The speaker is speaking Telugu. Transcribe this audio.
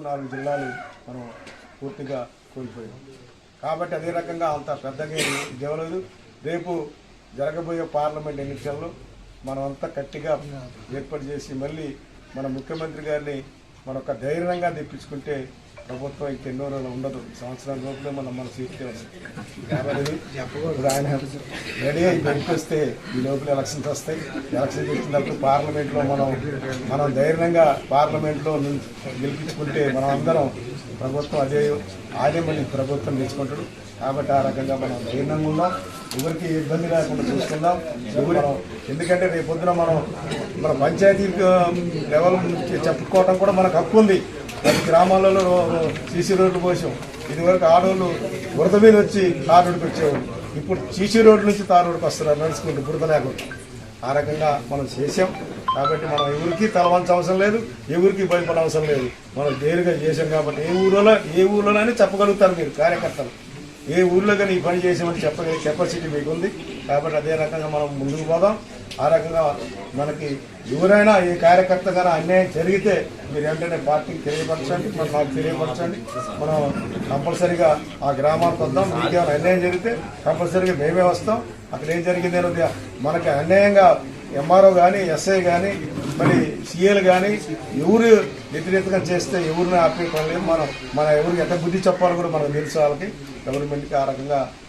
నాలుగు జిల్లాలు మనం పూర్తిగా కోల్పోయాం. కాబట్టి అదే రకంగా అంత పెద్దగా జరగలేదు ఇవ్వలేదు రేపు జరగబోయే పార్లమెంట్ ఎన్నికల్లో మనం అంతా గట్టిగా ఏర్పాటు చేసి మళ్ళీ మన ముఖ్యమంత్రి గారిని మన ధైర్యంగా తెప్పించుకుంటే ప్రభుత్వం ఇంకెన్నో రోజులు ఉండదు. సంవత్సరాల లోపలే మనం మన సీట్కే వస్తుంది కాబట్టి ఇప్పుడు ఆయన రెడీ అయి ఈ లోపల ఎలక్షన్స్ వస్తాయి. ఎలక్షన్ చేసినప్పుడు పార్లమెంట్లో మనం మనం ధైర్యంగా పార్లమెంట్లో గెలిపించుకుంటే మనం అందరం ప్రభుత్వం అదే ఆడే మళ్ళీ ప్రభుత్వం తెచ్చుకుంటాడు. కాబట్టి ఆ రకంగా మనం ధైర్యంగా ఉందాం. ఎవరికి ఇబ్బంది లేకుండా చూసుకుందాం. ఎవరు మనం ఎందుకంటే రేపొద్దున మనం మన పంచాయతీ లెవెల్ చెప్పుకోవటం కూడా మనకు హక్కు ఉంది. అది గ్రామాలలో సీసీ రోడ్లు పోసాం. ఇదివరకు ఆడవాళ్ళు బురద మీద వచ్చి తార్ రోడ్డుకి వచ్చేవాళ్ళు. ఇప్పుడు సీసీ రోడ్డు నుంచి తార్ రోడ్డుకి వస్తున్నారు నడుచుకుంటూ బురద లేకుండా. ఆ రకంగా మనం చేసాం కాబట్టి మనం ఎవరికి తలవంచ అవసరం లేదు ఎవరికి భయపడ అవసరం లేదు. మనం దేరుగా చేసాం కాబట్టి ఏ ఊరిలో ఏ ఊరిలోనైనా చెప్పగలుగుతారు మీరు కార్యకర్తలు. ఏ ఊర్లో కానీ ఈ పని చేసామని చెప్పగలిగే కెపాసిటీ మీకు ఉంది కాబట్టి అదే రకంగా మనం ముందుకు పోదాం. ఆ రకంగా మనకి ఎవరైనా ఏ కార్యకర్త కానీ అన్యాయం జరిగితే మీరు వెంటనే పార్టీకి తెలియపరచండి మరి నాకు తెలియపరచండి. మనం కంపల్సరీగా ఆ గ్రామానికి వద్దాం మీకు ఏమైనా అన్యాయం జరిగితే కంపల్సరీగా మేమే వస్తాం. అక్కడ ఏం జరిగింది అనేది మనకి అన్యాయంగా ఎంఆర్ఓ కానీ ఎస్ఐ కానీ మరి సీఏలు కానీ ఎవరు వ్యతిరేకంగా చేస్తే ఎవరిని ఆపే పని లేదు మనం మన ఎవరికి ఎంత బుద్ధి చెప్పాలో కూడా మనకు తెలుసు వాళ్ళకి. గవర్నమెంట్కి ఆ రకంగా